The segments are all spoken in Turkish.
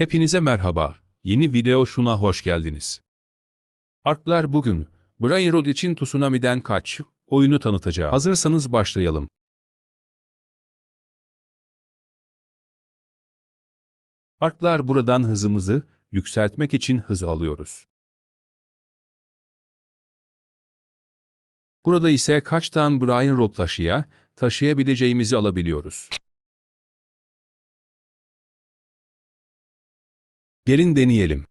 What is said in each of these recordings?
Hepinize merhaba. Yeni video şuna hoş geldiniz. Arklar bugün Brian Road için Tsunami'den kaç oyunu tanıtacağım. Hazırsanız başlayalım. Arklar buradan hızımızı yükseltmek için hız alıyoruz. Burada ise kaçtan Brian Road taşıya taşıyabileceğimizi alabiliyoruz. Gelin deneyelim.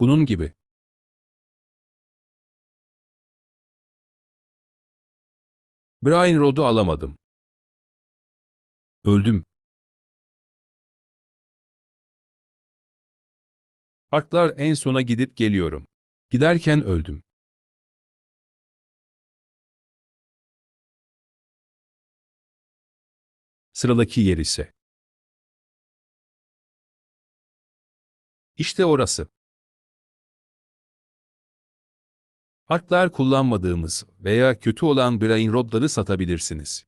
Bunun gibi. Brian Rod'u alamadım. Öldüm. Arklar en sona gidip geliyorum. Giderken öldüm. Sıradaki yer ise. İşte orası. Arklar kullanmadığımız veya kötü olan brain rodları satabilirsiniz.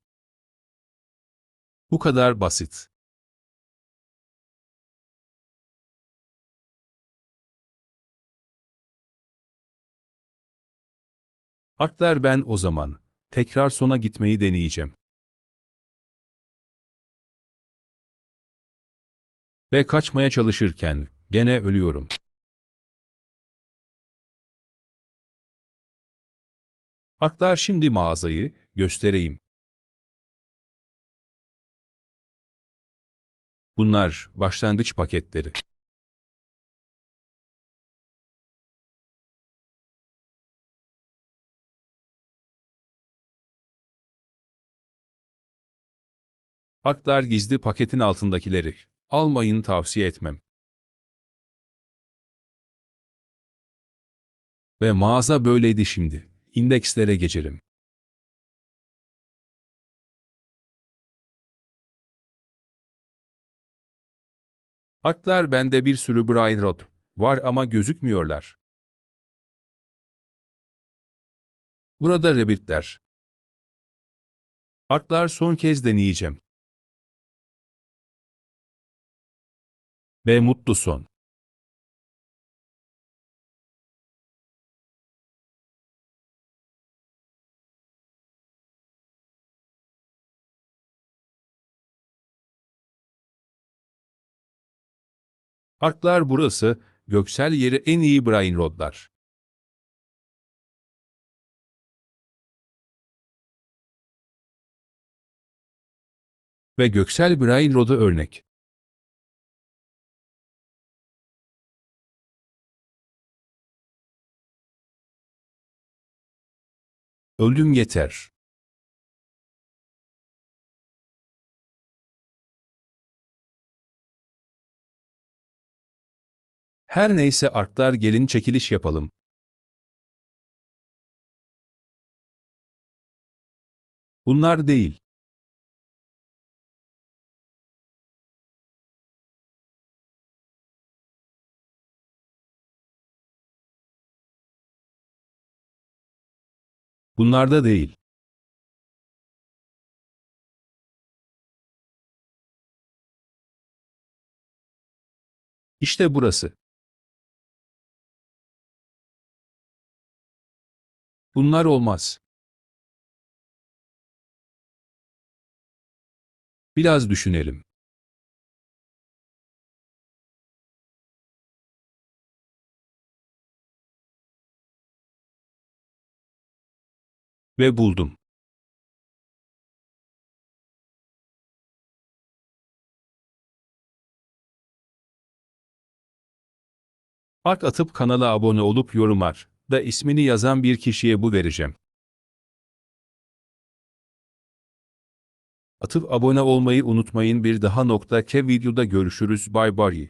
Bu kadar basit. Arklar ben o zaman tekrar sona gitmeyi deneyeceğim. Ve kaçmaya çalışırken gene ölüyorum. Arklar şimdi mağazayı göstereyim. Bunlar başlangıç paketleri. Arklar gizli paketin altındakileri. Almayın tavsiye etmem. Ve mağaza böyleydi şimdi. İndekslere geçelim. Arklar bende bir sürü Brian Rod var ama gözükmüyorlar. Burada Rabbit'ler. Arklar son kez deneyeceğim. Ve mutlu son. Arklar burası, göksel yeri en iyi Brian Rodlar. Ve göksel Brian Rod'a örnek. Öldüm yeter. Her neyse arklar gelin çekiliş yapalım. Bunlar değil. Bunlar da değil. İşte burası. Bunlar olmaz. Biraz düşünelim. Ve buldum. Ark atıp kanala abone olup yorumlar da ismini yazan bir kişiye bu vereceğim. Atıp abone olmayı unutmayın bir daha nokta ke videoda görüşürüz bay bay.